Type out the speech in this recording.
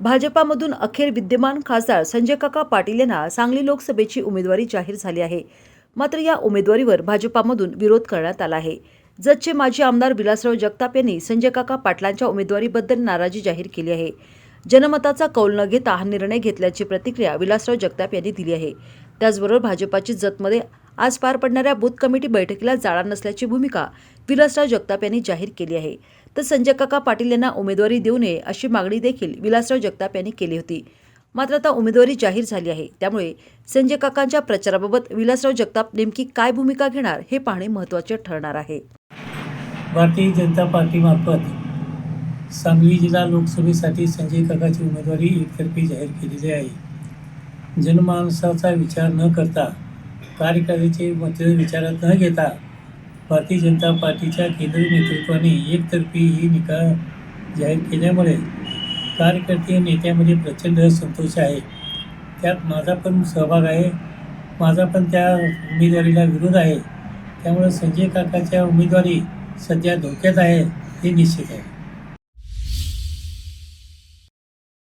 भाजपामधून अखेर विद्यमान खासदार संजय काका पाटील यांना सांगली लोकसभेची उमेदवारी जाहीर झाली आहे. मात्र या उमेदवारीवर भाजपामधून विरोध करण्यात आला आहे. जतचे माजी आमदार विलासराव जगताप यांनी संजय काका पाटलांच्या उमेदवारीबद्दल नाराजी जाहीर केली आहे. जनमताचा कौल न घेता हा निर्णय घेतल्याची प्रतिक्रिया विलासराव जगताप यांनी दिली आहे. त्याचबरोबर भाजपाची जतमध्ये आज पार पडणाऱ्या बूथ कमिटी बैठकीला जाणार नसल्याची भूमिका विलासराव जगताप यांनी जाहीर केली आहे. तर संजय काका पाटील यांना उमेदवारी देऊ नये अशी मागणी देखील विलासराव जगताप यांनी केली होती. मात्र आता उमेदवारी जाहीर झाली आहे. त्यामुळे संजय काकांच्या प्रचाराबाबत विलासराव जगताप नेमकी काय भूमिका घेणार हे पाहणे महत्त्वाचे ठरणार आहे. भारतीय जनता पार्टीमार्फत सांगली जिल्हा लोकसभेसाठी संजय काकाची उमेदवारी एकतर्फी जाहीर केलेली आहे. जनमानसाचा विचार न करता कार्यकर्त्याचे मत विचारात न घेता भारतीय जनता पार्टीच्या केंद्रीय नेतृत्वाने एकतर्फी ही निकाल जाहीर केल्यामुळे कार्यकर्ते नेत्यामध्ये प्रचंड संतोष आहे. त्यात माझा पण सहभाग आहे. माझा पण त्या उमेदवारीला विरोध आहे. त्यामुळे संजय काकाच्या उमेदवारी सध्या धोक्यात आहे हे निश्चित आहे.